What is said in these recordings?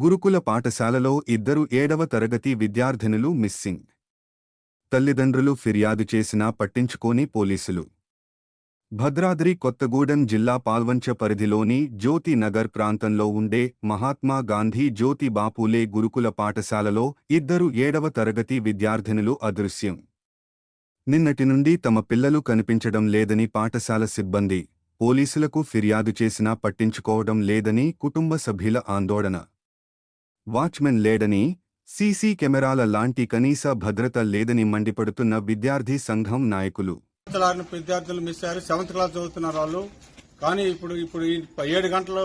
గురుకుల పాఠశాలలో ఇద్దరు ఏడవ తరగతి విద్యార్థినులు మిస్సింగ్. తల్లిదండ్రులు ఫిర్యాదు చేసినా పట్టించుకోని పోలీసులు. భద్రాద్రి కొత్తగూడెం జిల్లా పాల్వంచ పరిధిలోని జ్యోతి నగర్ ప్రాంతంలో ఉండే మహాత్మా గాంధీ జ్యోతి బాపూలే గురుకుల పాఠశాలలో ఇద్దరు ఏడవ తరగతి విద్యార్థినులు అదృశ్యం. నిన్నటి నుండి తమ పిల్లలు కనిపించడం లేదని పాఠశాల సిబ్బంది పోలీసులకు ఫిర్యాదు చేసినా పట్టించుకోవడం లేదని కుటుంబ సభ్యుల ఆందోళన. వాచ్మెన్ లేడని సీసీ కెమెరాల లాంటి కనీస భద్రత లేదని మండిపడుతున్న విద్యార్థి సంఘం నాయకులు. ఆరిన విద్యార్థులు మిస్ అయ్యారు. సెవెంత్ క్లాస్ చదువుతున్నారు వాళ్ళు. కానీ ఇప్పుడు ఇప్పుడు ఏడు గంటలు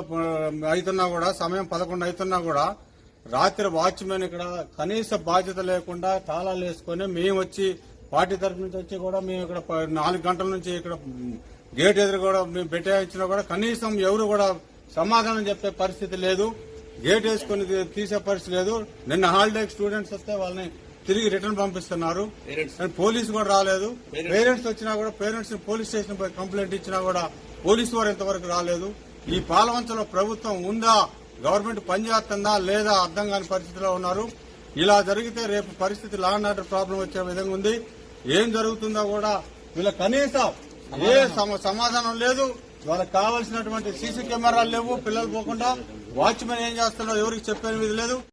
అవుతున్నా కూడా సమయం పదకొండు అవుతున్నా కూడా రాత్రి వాచ్మెన్ ఇక్కడ కనీస బాధ్యత లేకుండా తాళాలు వేసుకొని మేము వచ్చి పార్టీ తరఫు నుంచి వచ్చి కూడా మేము ఇక్కడ నాలుగు గంటల నుంచి ఇక్కడ గేట్ ఎదురు కూడా మేము పెట్టేయించినా కూడా కనీసం ఎవరు కూడా సమాధానం చెప్పే పరిస్థితి లేదు. గేట్ వేసుకుని తీసే పరిస్థితి లేదు. నిన్న హాలిడే స్టూడెంట్స్ వస్తే వాళ్ళని తిరిగి రిటర్న్ పంపిస్తున్నారు. పోలీసు కూడా రాలేదు. పేరెంట్స్. వచ్చినా కూడా పేరెంట్స్ పోలీస్ స్టేషన్ పోయి కంప్లైంట్ ఇచ్చినా కూడా పోలీసు వారు ఇంతవరకు రాలేదు. ఈ పాలవంచలో ప్రభుత్వం ఉందా? గవర్నమెంట్ పనిచేస్తుందా లేదా? అర్థం కాని పరిస్థితిలో ఉన్నారు. ఇలా జరిగితే రేపు పరిస్థితి లా అండ్ ఆర్డర్ ప్రాబ్లం వచ్చే విధంగా ఉంది. ఏం జరుగుతుందో కూడా వీళ్ళ కనీసం ఏ సమ- సమాధానం లేదు. వాళ్ళకి కావాల్సినటువంటి సీసీ కెమెరాలు లేవు పిల్లలు పోకుండా వాచ్మెన్ ఏం చేస్తున్నారో ఎవరికి చెప్పే లేదు.